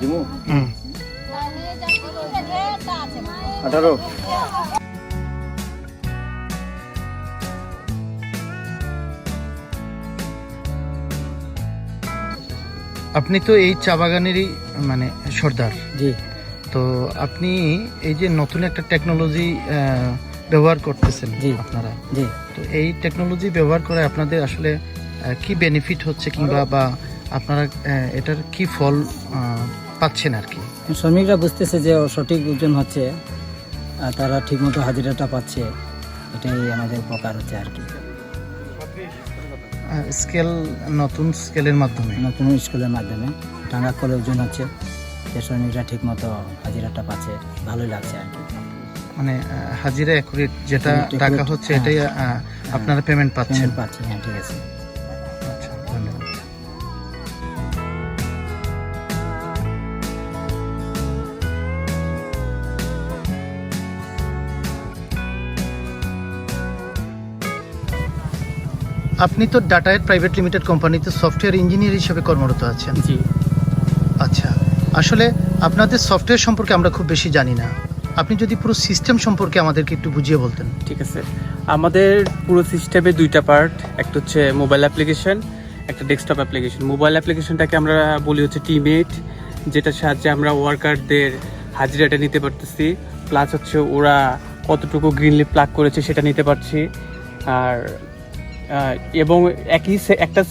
দিমু? আঠারো। আপনি তো এই চা বাগানেরই মানে সর্দার। জি। তো আপনি এই যে নতুন একটা টেকনোলজি ব্যবহার করতেছেন জি। আপনারা। জি। তো এই টেকনোলজি ব্যবহার করে আপনাদের আসলে কি বেনিফিট হচ্ছে কিংবা বা আপনারা এটার কি ফল আহ, পাচ্ছেন আর কি। শ্রমিকরা বুঝতেছে যে সঠিক ওজন হচ্ছে আর তারা ঠিকমতো হাজিরাটা পাচ্ছে এটাই আমাদের উপকার হচ্ছে আর কি। স্কেল নতুন স্কেলের মাধ্যমে? নতুন স্কুলের মাধ্যমে। টাঙ্গা করে ওজন হচ্ছে যে শ্রমিকরা ঠিকমতো হাজিরাটা পাচ্ছে ভালোই লাগছে আর কি। মানে হাজিরা অ্যাকুরেট যেটা টাকা হচ্ছে হ্যাঁ। এটাই আপনারা পেমেন্ট পাচ্ছেন। পেমেন্ট পাচ্ছি হ্যাঁ ঠিক আছে। আচ্ছা ধন্যবাদ। আপনি তো ডাটায়ের প্রাইভেট লিমিটেড কোম্পানিতে সফটওয়্যার ইঞ্জিনিয়ার হিসেবে কর্মরত আছেন। জি। আচ্ছা আসলে আপনাদের সফটওয়্যার সম্পর্কে আমরা খুব বেশি জানি না। আপনি যদি পুরো সিস্টেম সম্পর্কে আমাদেরকে একটু বুঝিয়ে বলতেন। ঠিক আছে। আমাদের পুরো সিস্টেমে দুইটা পার্ট একটা হচ্ছে মোবাইল অ্যাপ্লিকেশন একটা ডেস্কটপ অ্যাপ্লিকেশন মোবাইল অ্যাপ্লিকেশনটাকে আমরা বলি হচ্ছে টিমেট যেটার সাহায্যে আমরা ওয়ার্কারদের হাজিরাটা নিতে পারতেছি। প্লাস হচ্ছে ওরা কতটুকু গ্রিনলি প্লাগ করেছে সেটা নিতে পারছি। আর এবং একই একটা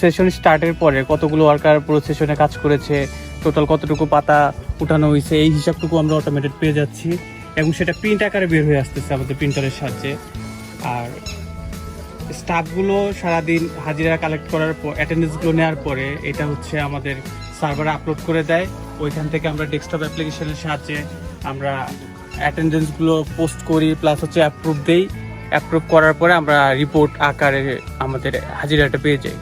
সেশন স্টার্টের পরে কতগুলো ওয়ার্কার পুরো সেশনে কাজ করেছে টোটাল কতটুকু পাতা উঠানো হয়েছে, এই হিসাবটুকু আমরা অটোমেটেড পেয়ে যাচ্ছি। এবং সেটা প্রিন্ট আকারে বের হয়ে আসতেছে আমাদের প্রিন্টারের সাহায্যে। আর স্টাফগুলো সারাদিন হাজিরা কালেক্ট করার পর অ্যাটেন্ডেন্সগুলো নেওয়ার পরে এটা হচ্ছে আমাদের সার্ভারে আপলোড করে দেয়। ওইখান থেকে আমরা ডেস্কটপ অ্যাপ্লিকেশনের সাহায্যে আমরা অ্যাটেন্ডেন্সগুলো পোস্ট করি প্লাস হচ্ছে অ্যাপ্রুভ দেই। অ্যাপ্রুভ করার পরে আমরা রিপোর্ট আকারে আমাদের হাজিরাটা পেয়ে যাই।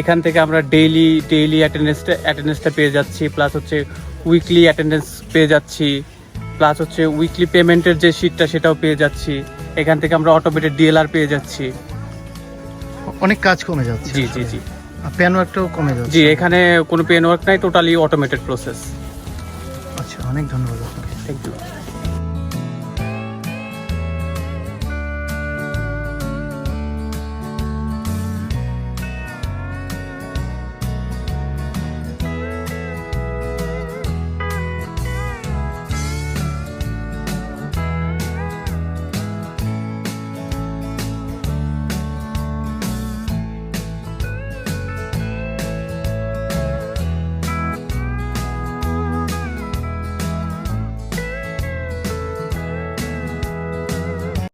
এখান থেকে আমরা ডেইলি ডেইলি অ্যাটেন্ডেন্সটা অ্যাটেন্ডেন্সটা পেয়ে যাচ্ছি প্লাস হচ্ছে উইকলি অ্যাটেন্ডেন্স পেয়ে যাচ্ছি প্লাস হচ্ছে উইকলি পেমেন্টের যে শিটটা সেটাও পেয়ে যাচ্ছি। এখান থেকে আমরা অটোমেটেড ডিএলআর পেয়ে যাচ্ছি। অনেক কাজ কমে যাচ্ছে জি জি জি। পেন ওয়ার্কটাও কমে যাচ্ছে। জি এখানে কোনো পেন ওয়ার্ক নাই টোটালি অটোমেটেড প্রসেস আচ্ছা অনেক ধন্যবাদ থ্যাংক ইউ